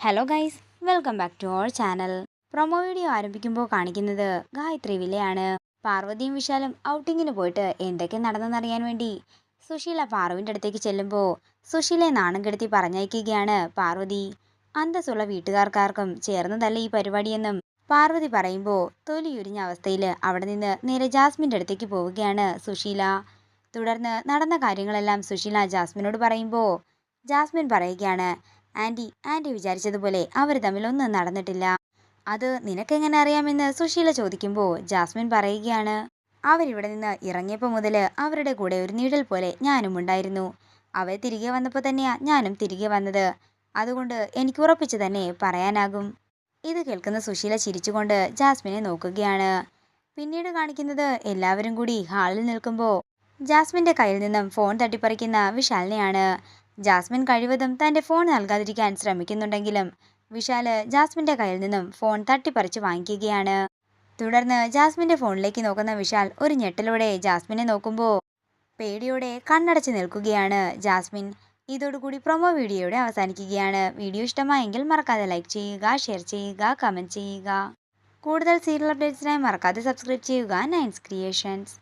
Hello guys welcome back to our channel promo video ആരംഭിക്കുമ്പോൾ കാണിക്കുന്നത് ഗായത്രി വിലയാണ് പാർവതിയും വിശാലും ഔട്ടിങ്ങിന് പോയിട്ട് എന്തൊക്കെ നടന്നെന്നറിയാൻ വേണ്ടി. സുശീല പാർവിന്റെ അടുത്തേക്ക് ചെല്ലുമ്പോൾ സുശീലയെ നാണം കെടുത്തി പറഞ്ഞയക്കുകയാണ് പാർവതി. അന്തസ്സുള്ള വീട്ടുകാർക്കാർക്കും ചേർന്നതല്ല ഈ പരിപാടിയെന്നും പാർവതി പറയുമ്പോൾ തൊലിയുരിഞ്ഞ അവസ്ഥയിൽ അവിടെ നിന്ന് നേരെ ജാസ്മിന്റെ അടുത്തേക്ക് പോവുകയാണ് സുശീല. തുടർന്ന് നടന്ന കാര്യങ്ങളെല്ലാം സുശീല ജാസ്മിനോട് പറയുമ്പോൾ ജാസ്മിൻ പറയുകയാണ് ആന്റി ആന്റി വിചാരിച്ചതുപോലെ അവർ തമ്മിൽ ഒന്നും നടന്നിട്ടില്ല. അത് നിനക്കെങ്ങനെ അറിയാമെന്ന് സുശീല ചോദിക്കുമ്പോൾ ജാസ്മിൻ പറയുകയാണ് അവരിവിടെ നിന്ന് ഇറങ്ങിയപ്പോൾ മുതൽ അവരുടെ കൂടെ ഒരു നീഴൽ പോലെ ഞാനും ഉണ്ടായിരുന്നു. അവർ തിരികെ വന്നപ്പോൾ തന്നെയാണ് ഞാനും തിരികെ വന്നത്. അതുകൊണ്ട് എനിക്ക് ഉറപ്പിച്ച് തന്നെ പറയാനാകും. ഇത് കേൾക്കുന്ന സുശീല ചിരിച്ചുകൊണ്ട് ജാസ്മിനെ നോക്കുകയാണ്. പിന്നീട് കാണിക്കുന്നത് എല്ലാവരും കൂടി ഹാളിൽ നിൽക്കുമ്പോൾ ജാസ്മിന്റെ കയ്യിൽ നിന്നും ഫോൺ തട്ടിപ്പറിക്കുന്ന വിശാലിനെയാണ്. ജാസ്മിൻ കഴിവതും തന്റെ ഫോൺ നൽകാതിരിക്കാൻ ശ്രമിക്കുന്നുണ്ടെങ്കിലും വിശാൽ ജാസ്മിന്റെ കയ്യിൽ നിന്നും ഫോൺ തട്ടിപ്പറിച്ച് വാങ്ങിക്കുകയാണ്. തുടർന്ന് ജാസ്മിന്റെ ഫോണിലേക്ക് നോക്കുന്ന വിശാൽ ഒരു ഞെട്ടലോടെ ജാസ്മിനെ നോക്കുമ്പോൾ പേടിയോടെ കണ്ണടച്ച് നിൽക്കുകയാണ് ജാസ്മിൻ. ഇതോടുകൂടി പ്രൊമോ വീഡിയോയുടെ അവസാനിക്കുകയാണ്. വീഡിയോ ഇഷ്ടമായെങ്കിൽ മറക്കാതെ ലൈക്ക് ചെയ്യുക ഷെയർ ചെയ്യുക കമന്റ് ചെയ്യുക. കൂടുതൽ സീരിയൽ അപ്ഡേറ്റ്സിനായി മറക്കാതെ സബ്സ്ക്രൈബ് ചെയ്യുക. നയൻസ് ക്രിയേഷൻസ്.